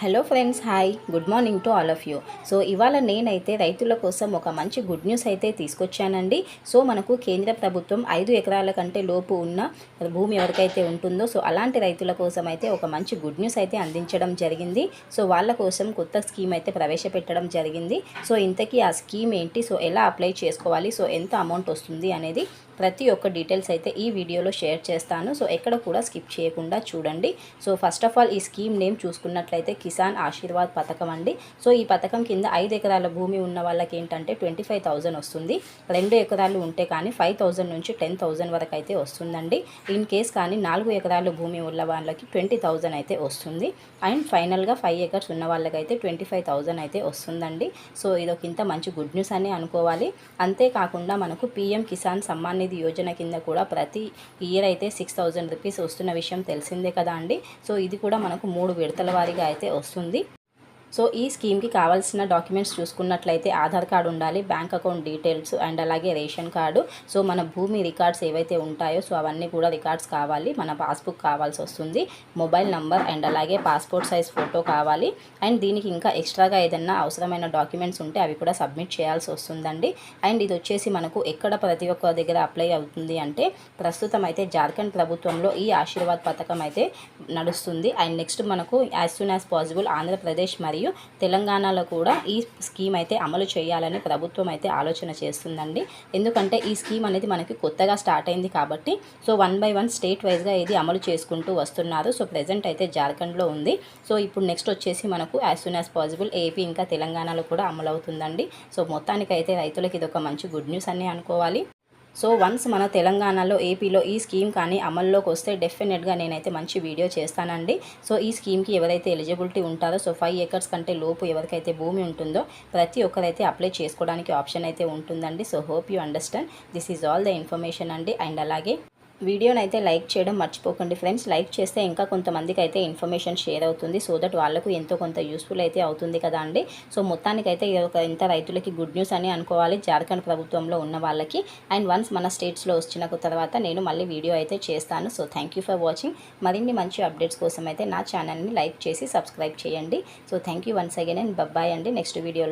Hello friends hi good morning to all of you so ఇవాళ నేనైతే రైతుల కోసం ఒక మంచి గుడ్ న్యూస్ అయితే తీసుకొచ్చానండి. సో మనకు కేంద్ర ప్రభుత్వం ఐదు ఎకరాల కంటే లోపు ఉన్న భూమి ఎవరికైతే ఉంటుందో సో అలాంటి రైతుల కోసం అయితే ఒక మంచి గుడ్ న్యూస్ అయితే అందించడం జరిగింది. సో వాళ్ళ కోసం కొత్త స్కీమ్ అయితే ప్రవేశపెట్టడం జరిగింది. సో ఇంతకీ ఆ స్కీమ్ ఏంటి? సో ఎలా అప్లై చేసుకోవాలి? సో ఎంత అమౌంట్ వస్తుంది అనేది ప్రతి ఒక్క డీటెయిల్స్ అయితే ఈ వీడియోలో షేర్ చేస్తాను. సో ఎక్కడ కూడా స్కిప్ చేయకుండా చూడండి. సో ఫస్ట్ ఆఫ్ ఆల్ ఈ స్కీమ్ నేమ్ చూసుకున్నట్లయితే కిసాన్ ఆశీర్వాద్ పథకం అండి. సో ఈ పథకం కింద ఐదు ఎకరాల భూమి ఉన్న వాళ్ళకి ఏంటంటే ట్వంటీ ఫైవ్ థౌజండ్ వస్తుంది. రెండు ఎకరాలు ఉంటే కానీ ఫైవ్ థౌజండ్ నుంచి టెన్ థౌజండ్ వరకు అయితే వస్తుందండి. ఇన్ కేస్ కానీ నాలుగు ఎకరాల భూమి ఉన్న వాళ్ళకి ట్వంటీ థౌజండ్ అయితే వస్తుంది. అండ్ ఫైనల్గా ఫైవ్ ఎకర్స్ ఉన్న వాళ్ళకైతే ట్వంటీ ఫైవ్ థౌజండ్ అయితే వస్తుందండి. సో ఇదొక ఇంత మంచి గుడ్ న్యూస్ అని అనుకోవాలి. అంతేకాకుండా మనకు పీఎం కిసాన్ సమ్మాన్ నిధి యోజన కింద కూడా ప్రతి ఇయర్ అయితే సిక్స్ థౌజండ్ రూపీస్ వస్తున్న విషయం తెలిసిందే కదా అండి. సో ఇది కూడా మనకు మూడు విడతల వారీగా అయితే వస్తుంది. సో ఈ స్కీమ్కి కావాల్సిన డాక్యుమెంట్స్ చూసుకున్నట్లయితే ఆధార్ కార్డు ఉండాలి బ్యాంక్ అకౌంట్ డీటెయిల్స్ అండ్ అలాగే రేషన్ కార్డు. సో మన భూమి రికార్డ్స్ ఏవైతే ఉంటాయో సో అవన్నీ కూడా రికార్డ్స్ కావాలి. మన పాస్బుక్ కావాల్సి వస్తుంది. మొబైల్ నంబర్ అండ్ అలాగే పాస్పోర్ట్ సైజ్ ఫోటో కావాలి. అండ్ దీనికి ఇంకా ఎక్స్ట్రాగా ఏదైనా అవసరమైన డాక్యుమెంట్స్ ఉంటే అవి కూడా సబ్మిట్ చేయాల్సి వస్తుందండి. అండ్ ఇది వచ్చేసి మనకు ఎక్కడ ప్రతి ఒక్క దగ్గర అప్లై అవుతుంది అంటే ప్రస్తుతం అయితే జార్ఖండ్ ప్రభుత్వంలో ఈ ఆశీర్వాద్ పథకం అయితే నడుస్తుంది. అండ్ నెక్స్ట్ మనకు as soon as possible Andhra Pradesh మరియు మరియు తెలంగాణలో కూడా ఈ స్కీమ్ అయితే అమలు చేయాలని ప్రభుత్వం అయితే ఆలోచన చేస్తుందండి. ఎందుకంటే ఈ స్కీమ్ అనేది మనకి కొత్తగా స్టార్ట్ అయింది కాబట్టి so one by one state వైజ్గా ఇది అమలు చేసుకుంటూ వస్తున్నారు. సో ప్రజెంట్ అయితే జార్ఖండ్లో ఉంది. సో ఇప్పుడు నెక్స్ట్ వచ్చేసి మనకు as soon as possible AP ఇంకా తెలంగాణలో కూడా అమలు సో మొత్తానికైతే రైతులకి ఇది ఒక మంచి గుడ్ న్యూస్ అని అనుకోవాలి. సో వన్స్ మన తెలంగాణలో ఏపీలో ఈ స్కీమ్ కానీ అమల్లోకి వస్తే డెఫినెట్గా నేనైతే మంచి వీడియో చేస్తానండి. సో ఈ స్కీమ్కి ఎవరైతే ఎలిజిబిలిటీ ఉంటారో సో ఫైవ్ ఏకర్స్ కంటే లోపు ఎవరికైతే భూమి ఉంటుందో ప్రతి ఒక్కరైతే అప్లై చేసుకోవడానికి ఆప్షన్ అయితే ఉంటుందండి. So hope you understand. This is all the information అండి. అండ్ అలాగే వీడియోని అయితే లైక్ చేయడం మర్చిపోకండి ఫ్రెండ్స్. లైక్ చేస్తే ఇంకా కొంతమందికి అయితే ఇన్ఫర్మేషన్ షేర్ అవుతుంది. సో దట్ వాళ్ళకు ఎంతో కొంత యూస్ఫుల్ అయితే అవుతుంది కదా అండి. సో మొత్తానికైతే ఇది ఒక ఇంత రైతులకి గుడ్ న్యూస్ అని అనుకోవాలి జార్ఖండ్ ప్రభుత్వంలో ఉన్న వాళ్ళకి. అండ్ వన్స్ మన స్టేట్స్లో వచ్చిన తర్వాత నేను మళ్ళీ వీడియో అయితే చేస్తాను. So thank you for watching. మరిన్ని మంచి అప్డేట్స్ కోసం అయితే నా ఛానల్ని లైక్ చేసి సబ్స్క్రైబ్ చేయండి. So thank you once again and bye bye అండి. నెక్స్ట్ వీడియోలో